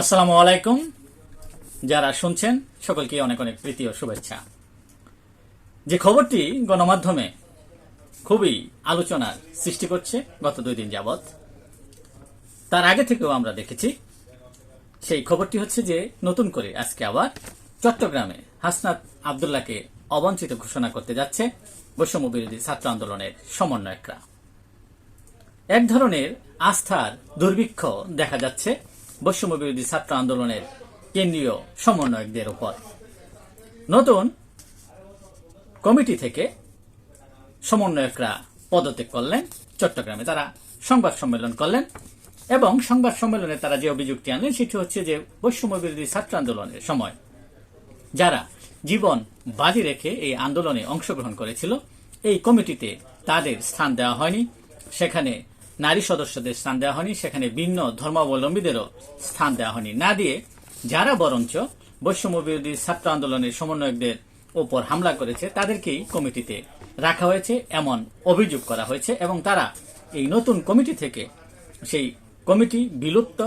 আসসালামু আলাইকুম। যারা শুনছেন, সকলকে অনেক অনেক প্রীতি ও শুভেচ্ছা। যে খবরটি গণমাধ্যমে খুবই আলোচনার সৃষ্টি করছে গত দুই দিন যাবৎ, তার আগে থেকেও আমরা দেখেছি, সেই খবরটি হচ্ছে যে নতুন করে আজকে আবার চট্টগ্রামে হাসনাত আবদুল্লাহকে অবঞ্চিত ঘোষণা করতে যাচ্ছে বৈষম্য বিরোধী ছাত্র আন্দোলনের সমন্বয়করা। এক ধরনের আস্থার দুর্ভিক্ষ দেখা যাচ্ছে বৈষম্য বিরোধী ছাত্র আন্দোলনের কেন্দ্রীয় সমন্বয়কদের উপর। নতুন কমিটি থেকে সমন্বয়করা পদত্যাগ করলেন। চট্টগ্রামে তারা সংবাদ সম্মেলন করলেন এবং সংবাদ সম্মেলনে তারা যে অভিযোগটি আনলেন, সেটি হচ্ছে যে বৈষম্য বিরোধী ছাত্র আন্দোলনের সময় যারা জীবন বাজি রেখে এই আন্দোলনে অংশগ্রহণ করেছিল, এই কমিটিতে তাদের স্থান দেওয়া হয়নি। সেখানে নারী সদস্যদের স্থান দেওয়া হয়নি, সেখানে ভিন্ন ধর্মাবলম্বীদেরও স্থান দেওয়া হয়নি। না দিয়ে যারা বরঞ্চ বৈষম্য বিরোধী ছাত্র আন্দোলনের সমন্বয়কদের ওপর হামলা করেছে, তাদেরকেই কমিটিতে রাখা হয়েছে, এমন অভিযোগ করা হয়েছে, এবং তারা এই নতুন কমিটি থেকে, সেই কমিটি বিলুপ্ত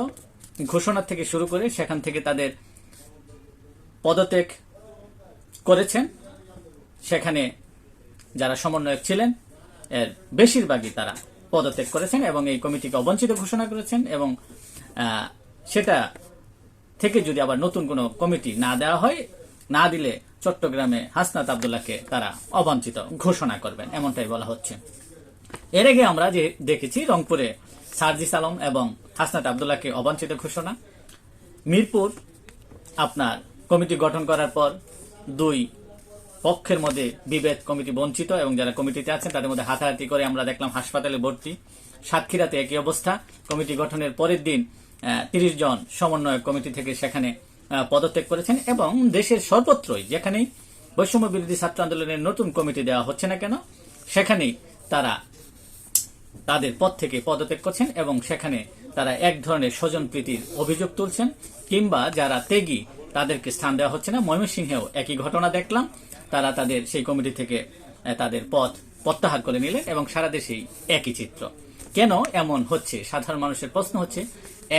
ঘোষণা থেকে শুরু করে সেখান থেকে তাদের পদত্যাগ করেছেন। সেখানে যারা সমন্বয়ক ছিলেন, এর বেশিরভাগই তারা পদত্যাগ করেছেন এবং এই কমিটিকে অবঞ্চিত ঘোষণা করেছেন এবং সেটা থেকে যদি আবার নতুন কোনো কমিটি না দেওয়া হয়, না দিলে চট্টগ্রামে হাসনাত আবদুল্লাহকে তারা অবাঞ্ছিত ঘোষণা করবেন, এমনটাই বলা হচ্ছে। এর আগে আমরা যে দেখেছি, রংপুরে সার্জিস আলম এবং হাসনাত আবদুল্লাহকে অবাঞ্ছিত ঘোষণা। মিরপুর আপনার কমিটি গঠন করার পর দুই পক্ষের মধ্যে বিভেদ কমিটি বঞ্চিত এবং যারা কমিটিতে আছেন, তাদের মধ্যে হাতাহাতি করে আমরা দেখলাম হাসপাতালে ভর্তি। সাতক্ষীরাতে একই অবস্থা। কমিটি গঠনের পরের দিন তিরিশ জন সমন্বয় কমিটি থেকে সেখানে পদত্যাগ করেছেন এবং দেশের সর্বত্রই যেখানেই বৈষম্য বিরোধী ছাত্র আন্দোলনের নতুন কমিটি দেওয়া হচ্ছে না কেন, সেখানেই তারা তাদের পদ থেকে পদত্যাগ করছেন এবং সেখানে তারা এক ধরনের স্বজন প্রীতির অভিযোগ তুলছেন কিংবা যারা ত্যাগী তাদেরকে স্থান দেওয়া হচ্ছে না। ময়মনসিংহেও একই ঘটনা দেখলাম। তারা তাদের সেই কমিটি থেকে তাদের পথ প্রত্যাহার করে নিলেন এবং সারা দেশেই একই চিত্র। কেন এমন হচ্ছে? সাধারণ মানুষের প্রশ্ন হচ্ছে,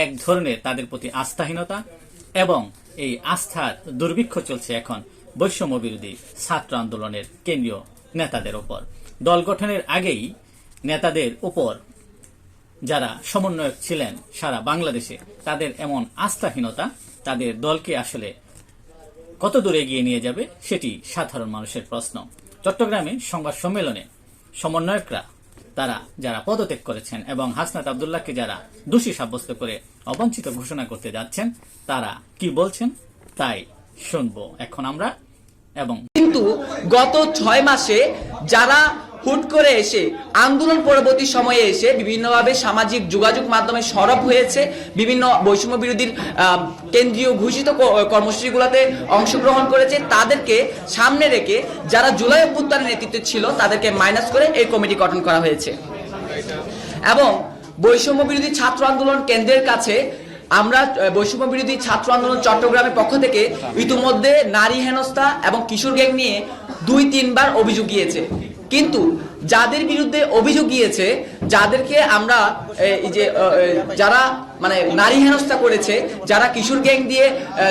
এক ধরনের তাদের প্রতি আস্থাহীনতা এবং এই আস্থার দুর্ভিক্ষ চলছে এখন বৈষম্য বিরোধী ছাত্র আন্দোলনের কেন্দ্রীয় নেতাদের উপর দল গঠনের আগেই নেতাদের উপর যারা সমন্বয়ক ছিলেন সারা বাংলাদেশে, তাদের এমন আস্থাহীনতা তাদের দলকে আসলে কত দূরে এগিয়ে নিয়ে যাবে সেটি সাধারণ মানুষের প্রশ্ন। চট্টগ্রামে সংবাদ সম্মেলনে সমন্বয়করা, তারা যারা পদত্যাগ করেছেন এবং হাসনাত আবদুল্লাহকে যারা দোষী সাব্যস্ত করে অবাঞ্ছিত ঘোষণা করতে যাচ্ছেন, তারা কি বলছেন? তাই শুনব এখন আমরা এবং কিন্তু গত ছয় মাসে যারা হুট করে এসে আন্দোলন পরবর্তী সময়ে এসে বিভিন্নভাবে সামাজিক যোগাযোগ মাধ্যমে সরব হয়েছে, বিভিন্ন বৈষম্য বিরোধীর কেন্দ্রীয় ঘোষিত কর্মসূচিগুলোতে অংশগ্রহণ করেছে। তাদেরকে সামনে রেখে যারা জুলাই অভ্যুত্থানের নেতৃত্বে ছিল, তাদেরকে মাইনাস করে এই কমিটি গঠন করা হয়েছে। এবং বৈষম্য বিরোধী ছাত্র আন্দোলন কেন্দ্রের কাছে আমরা বৈষম্য বিরোধী ছাত্র আন্দোলন চট্টগ্রামের পক্ষ থেকে ইতিমধ্যে নারী হেনস্থা এবং কিশোর গ্যাং নিয়ে দুই তিনবার অভিযোগ গিয়েছে কিন্তু যাদের বিরুদ্ধে অভিযোগ গিয়েছে, যাদেরকে আমরা এই যে যারা মানে নারী হেনস্থা করেছে, যারা কিশোর গ্যাং দিয়ে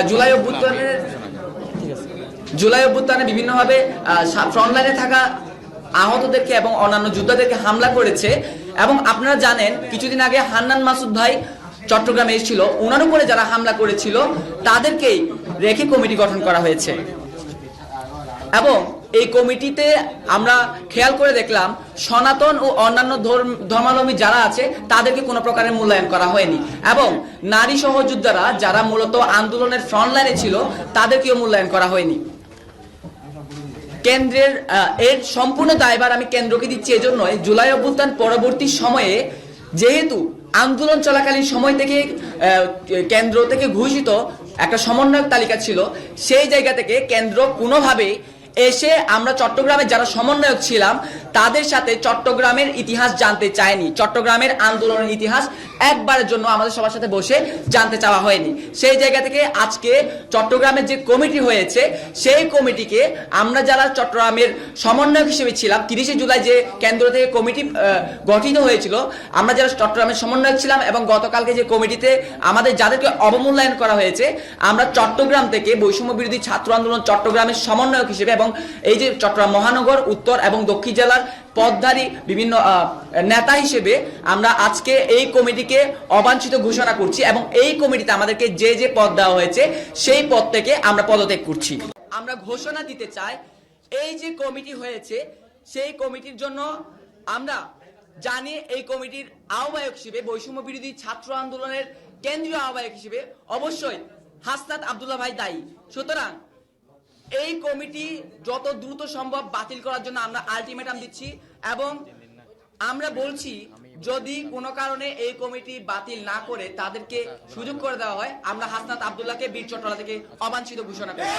জুলাই অভ্যুত্থানের, জুলাই অভ্যুত্থানে বিভিন্নভাবে ফ্রন্টলাইনে থাকা আহতদেরকে এবং অন্যান্য যোদ্ধাদেরকে হামলা করেছে। এবং আপনারা জানেন, কিছুদিন আগে হান্নান মাসুদ ভাই চট্টগ্রামে এসেছিল। ওনার উপরে যারা হামলা করেছিল, তাদেরকেই রেখে কমিটি গঠন করা হয়েছে। এবং এই কমিটিতে আমরা খেয়াল করে দেখলাম সনাতন ও অন্যান্য ধর্ম- ধর্মাবলম্বী যারা আছে, তাদেরকে কোনো প্রকারের মূল্যায়ন করা হয়নি। এবং নারী সহযোদ্ধারা যারা মূলত আন্দোলনের ফ্রন্টলাইনে ছিল, তাদেরকেও মূল্যায়ন করা হয়নি। কেন্দ্রের এর সম্পূর্ণ দায়ভার আমি কেন্দ্রকে দিচ্ছি এজন্যই। জুলাই অভ্যুত্থান পরবর্তী সময়ে যেহেতু আন্দোলন চলাকালীন সময় থেকে কেন্দ্র থেকে ঘোষিত একটা সমন্বয়ক তালিকা ছিল, সেই জায়গা থেকে কেন্দ্র কোনোভাবে এসে আমরা চট্টগ্রামের যারা সমন্বয়ক ছিলাম তাদের সাথে চট্টগ্রামের ইতিহাস জানতে চায়নি। চট্টগ্রামের আন্দোলনের ইতিহাস একবারের জন্য আমাদের সবার সাথে বসে জানতে চাওয়া হয়নি। সেই জায়গা থেকে আজকে চট্টগ্রামের যে কমিটি হয়েছে, সেই কমিটিকে আমরা যারা চট্টগ্রামের সমন্বয়ক হিসেবে ছিলাম, তিরিশে জুলাই যে কেন্দ্র থেকে কমিটি গঠিত হয়েছিল, আমরা যারা চট্টগ্রামের সমন্বয়ক ছিলাম এবং গতকালকে যে কমিটিতে আমাদের যাদেরকে অবমূল্যায়ন করা হয়েছে, আমরা চট্টগ্রাম থেকে বৈষম্য বিরোধী ছাত্র আন্দোলন চট্টগ্রামের সমন্বয়ক হিসেবে এবং এই যে চট্টগ্রাম মহানগর, উত্তর এবং দক্ষিণ জেলার পদধারী বিভিন্ন নেতা হিসেবে আমরা আজকে এই কমিটিকে অবাঞ্ছিত ঘোষণা করছি এবং এই কমিটিতে আমাদেরকে যে যে পদ দেওয়া হয়েছে, সেই পদ থেকে আমরা পদত্যাগ করছি। আমরা ঘোষণা দিতে চাই, এই যে কমিটি হয়েছে, সেই কমিটির জন্য আমরা জানি এই কমিটির আহ্বায়ক হিসেবে, বৈষম্য বিরোধী ছাত্র আন্দোলনের কেন্দ্রীয় আহ্বায়ক হিসেবে অবশ্যই হাসনাত আবদুল্লাহ ভাই দায়ী। সুতরাং এই কমিটি যত দ্রুত সম্ভব বাতিল করার জন্য আমরা আলটিমেটাম দিচ্ছি এবং আমরা বলছি, যদি কোনো কারণে এই কমিটি বাতিল না করে তাদেরকে সুযোগ করে দেওয়া হয়, আমরা হাসনাত আবদুল্লাহকে বীর চট্টলা থেকে অবাঞ্ছিত ঘোষণা করি।